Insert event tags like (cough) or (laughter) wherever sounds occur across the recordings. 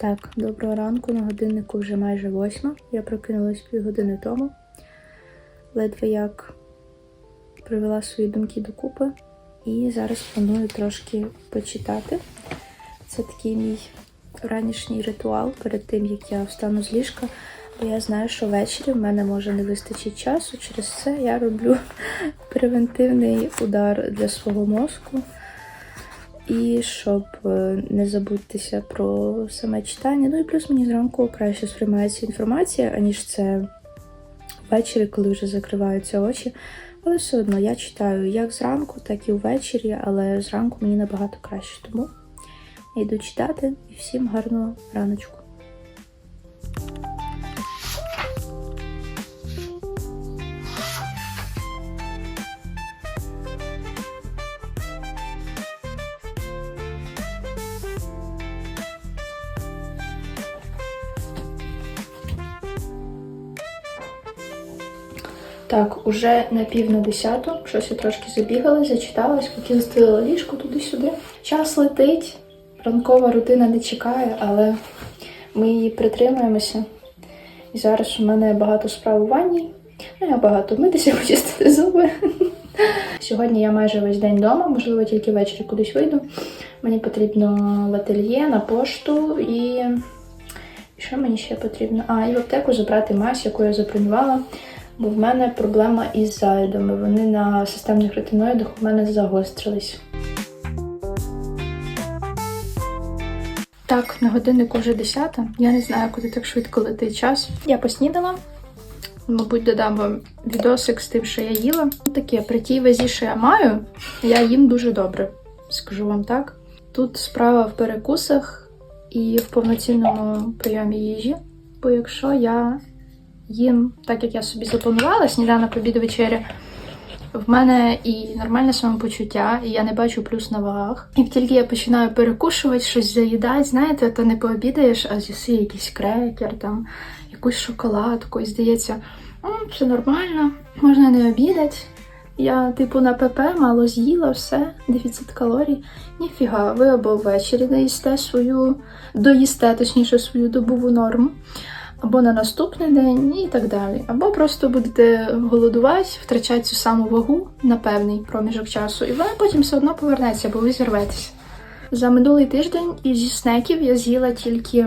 Так, доброго ранку. На годиннику вже майже восьма. Я прокинулась півгодини тому. Ледве як привела свої думки докупи. І зараз планую трошки почитати. Це такий мій ранішній ритуал перед тим, як я встану з ліжка. Бо я знаю, що ввечері в мене може не вистачить часу. Через це я роблю (laughs) превентивний удар для свого мозку. І щоб е, не забутися про саме читання. Ну і плюс мені зранку краще сприймається інформація, аніж це ввечері, коли вже закриваються очі. Але все одно я читаю як зранку, так і ввечері, але зранку мені набагато краще. Тому я йду читати і всім гарного раночку. Так, уже на пів на десяту, щось я трошки забігала, зачиталась, поки застелила ліжко туди-сюди. Час летить, ранкова рутина не чекає, але ми її притримуємося. І зараз у мене багато справ у ванні. Ну, я багато вмитися, (laughs) почистити зуби. Сьогодні я майже весь день вдома, можливо, тільки ввечері кудись вийду. Мені потрібно в ательє, на пошту і. І що мені ще потрібно? А, і в аптеку забрати мазь, яку я забронювала. Бо в мене проблема із зайдами. Вони на системних ретиноїдах у мене загострились. Так, на годиннику вже 10. Я не знаю, куди так швидко летить час. Я поснідала. Мабуть, додам вам відосик з тим, що я їла. Таке, при тій вазі, що я маю, я їм дуже добре, скажу вам так. Тут справа в перекусах і в повноцінному прийомі їжі. Бо якщо я їм, так як я собі запланувала, сніданок, обід, вечеря, в мене і нормальне самопочуття, і я не бачу плюс на вагах. І тільки я починаю перекушувати, щось заїдати, знаєте, то не пообідаєш, а з'їси якийсь крекер, там, якусь шоколадку, і здається, все нормально, можна не обідати. Я, типу, на ПП мало з'їла, все, дефіцит калорій. Ніфіга, ви або ввечері доїсте свою, доїсте, точніше, свою добову норму або на наступний день і так далі. Або просто будете голодувати, втрачати цю саму вагу на певний проміжок часу, і вона потім все одно повернеться, бо ви зірветеся. За минулий тиждень із снеків я з'їла тільки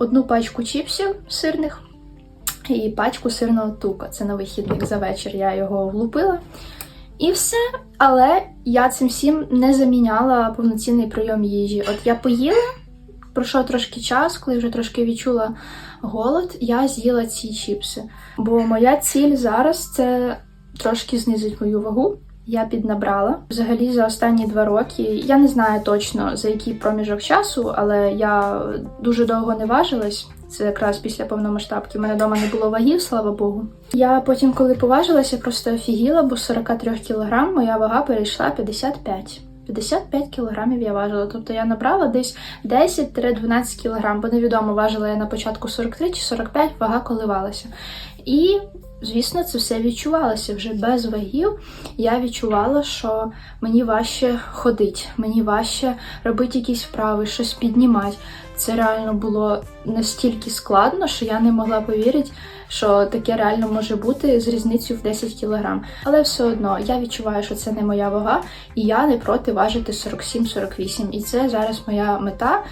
одну пачку чіпсів сирних і пачку сирного тука. Це на вихідних за вечір я його влупила. І все, але я цим всім не заміняла повноцінний прийом їжі. От я поїла, пройшов трошки час, коли вже трошки відчула голод, я з'їла ці чіпси. Бо моя ціль зараз це трошки знизити мою вагу. Я піднабрала взагалі за останні два роки. Я не знаю точно за який проміжок часу, але я дуже довго не важилась. Це якраз після повномасштабки. У мене вдома не було вагів, слава Богу. Я потім, коли поважилася, просто офігіла, бо з 43 кг моя вага перейшла 55. 55 кілограмів я важила. Тобто я набрала десь 10-12 кілограм, бо невідомо важила я на початку 43 чи 45, вага коливалася. І, звісно, це все відчувалося. Вже без вагів я відчувала, що мені важче ходити, мені важче робити якісь вправи, щось піднімати. Це реально було настільки складно, що я не могла повірити, що таке реально може бути з різницею в 10 кг. Але все одно я відчуваю, що це не моя вага, і я не проти важити 47-48. І це зараз моя мета.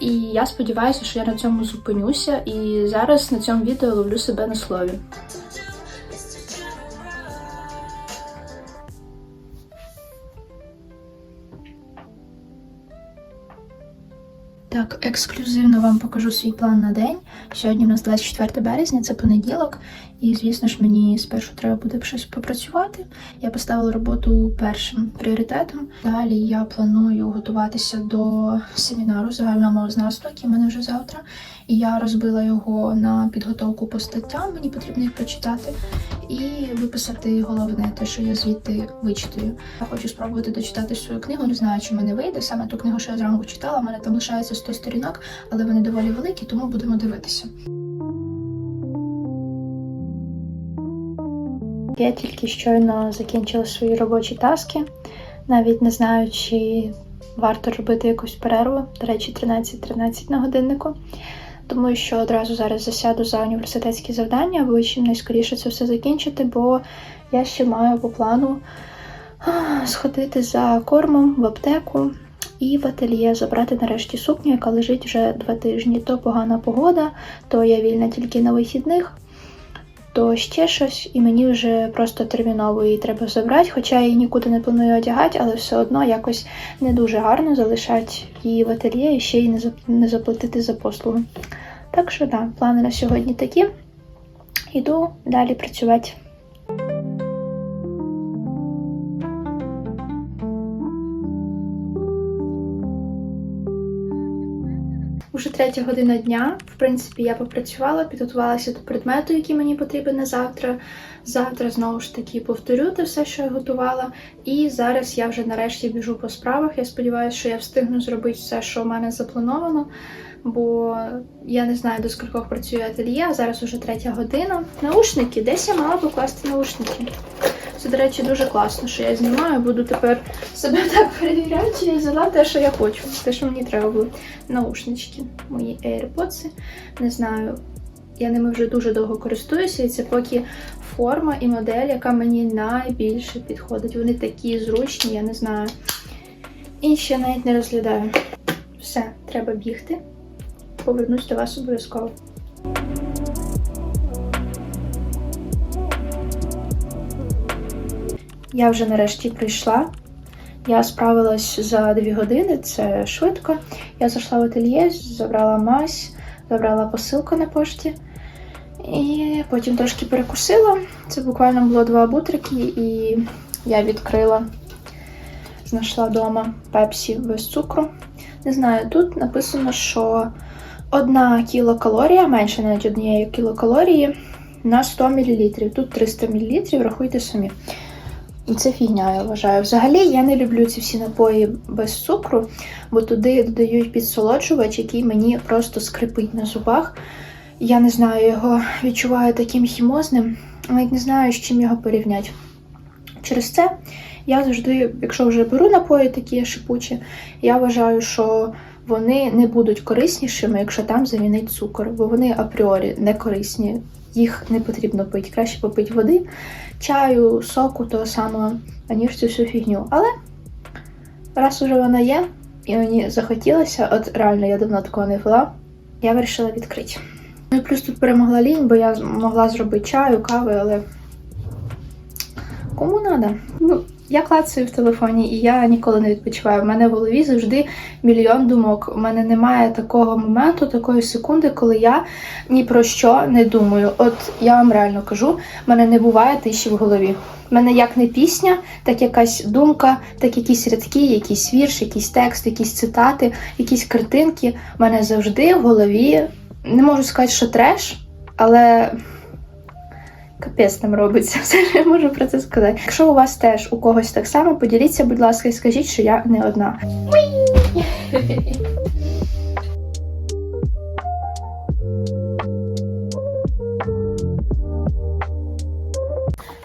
І я сподіваюся, що я на цьому зупинюся. І зараз на цьому відео ловлю себе на слові. Так, ексклюзивно вам покажу свій план на день. Сьогодні у нас 24 березня, це понеділок, і звісно ж мені спершу треба буде щось попрацювати. Я поставила роботу першим пріоритетом. Далі я планую готуватися до семінару загального мовознавства, який в мене вже завтра. І я розбила його на підготовку по статтям. Мені потрібно їх прочитати і виписати головне, те, що я звідти вичитую. Я хочу спробувати дочитати свою книгу. Не знаю, чи мене вийде. Саме ту книгу, що я зранку читала. У мене там лишається 100 сторінок, але вони доволі великі, тому будемо дивитися. Я тільки щойно закінчила свої робочі таски, навіть не знаю, чи варто робити якусь перерву. До речі, 13.13 на годиннику. Думаю, що одразу зараз засяду за університетські завдання, аби чим найскоріше це все закінчити, бо я ще маю по плану сходити за кормом в аптеку і в ательє забрати нарешті сукню, яка лежить вже два тижні. То погана погода, то я вільна тільки на вихідних, то ще щось, і мені вже просто терміново її треба забрати, хоча я її нікуди не планую одягати, але все одно якось не дуже гарно залишати її в ательє і ще й не зап- не заплатити за послуги. Так що да, плани на сьогодні такі. Іду далі працювати. Уже третя година дня. В принципі, я попрацювала, підготувалася до предмету, який мені потрібен на завтра. Завтра знову ж таки повторю те все, що я готувала. І зараз я вже нарешті біжу по справах. Я сподіваюся, що я встигну зробити все, що в мене заплановано. Бо я не знаю, до скількох працює ательє, а зараз уже третя година. Наушники, десь я мала покласти наушники. Це, до речі, дуже класно, що я знімаю. Буду тепер себе (laughs) так перевіряти, чи я взяла те, що я хочу, те, що мені треба було. Наушнички, мої AirPods. Не знаю, я ними вже дуже довго користуюся, і це поки форма і модель, яка мені найбільше підходить. Вони такі зручні, я не знаю. Інші я навіть не розглядаю. Все, треба бігти. Повернусь до вас обов'язково. Я вже нарешті прийшла. Я справилась за дві години, це швидко. Я зайшла в ательє, забрала мазь, забрала посилку на пошті. І потім трошки перекусила. Це буквально було два бутрики, і я відкрила, знайшла вдома пепсі без цукру. Не знаю, тут написано, що одна кілокалорія, менше навіть однієї кілокалорії на 100 мл. Тут 300 мл, рахуйте самі. І це фігня, я вважаю. Взагалі я не люблю ці всі напої без цукру, бо туди додають підсолоджувач, який мені просто скрипить на зубах. Я не знаю, його відчуваю таким хімозним, навіть не знаю, з чим його порівняти. Через це я завжди, якщо вже беру напої такі шипучі, я вважаю, що вони не будуть кориснішими, якщо там замінить цукор, бо вони апріорі не корисні. Їх не потрібно пити. Краще попити води, чаю, соку того самого, аніж цю всю фігню. Але раз уже вона є, і мені захотілося, от реально я давно такого не пила, я вирішила відкрити. Ну і плюс тут перемогла лінь, бо я могла зробити чаю, кави, але кому треба? Я клацаю в телефоні і я ніколи не відпочиваю. У мене в голові завжди мільйон думок. У мене немає такого моменту, такої секунди, коли я ні про що не думаю. От я вам реально кажу, в мене не буває тиші в голові. У мене як не пісня, так якась думка, так якісь рядки, якийсь вірш, якийсь текст, якісь цитати, якісь картинки. У мене завжди в голові не можу сказати, що треш, але капець там робиться. (laughs) Все що я можу про це сказати. Якщо у вас теж у когось так само, поділіться, будь ласка, і скажіть, що я не одна.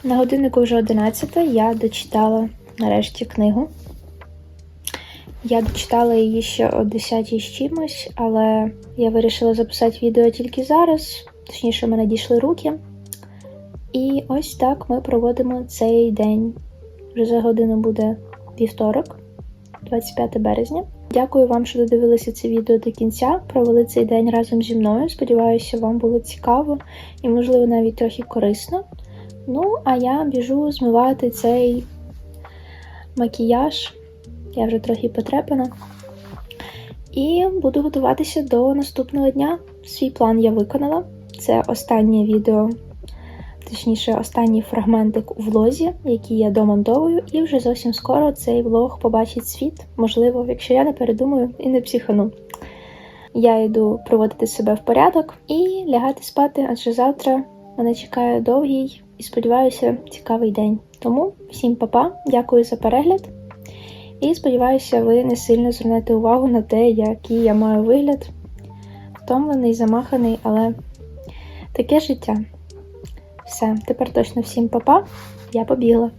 На годиннику вже 11, я дочитала нарешті книгу. Я дочитала її ще о 10 з чимось, але я вирішила записати відео тільки зараз. Точніше, мене дійшли руки. І ось так ми проводимо цей день. Вже за годину буде вівторок, 25 березня. Дякую вам, що додивилися це відео до кінця. Провели цей день разом зі мною. Сподіваюся, вам було цікаво і, можливо, навіть трохи корисно. Ну, а я біжу змивати цей макіяж. Я вже трохи потрепана. І буду готуватися до наступного дня. Свій план я виконала. Це останнє відео, точніше, останній фрагментик у влозі, який я домонтовую, і вже зовсім скоро цей влог побачить світ. Можливо, якщо я не передумаю і не психану. Я йду проводити себе в порядок і лягати спати, адже завтра мене чекає довгий і сподіваюся, цікавий день. Тому всім па-па, дякую за перегляд. І сподіваюся, ви не сильно звернете увагу на те, який я маю вигляд. Втомлений, замаханий, але таке життя. Все, тепер точно всім па-па, я побігла.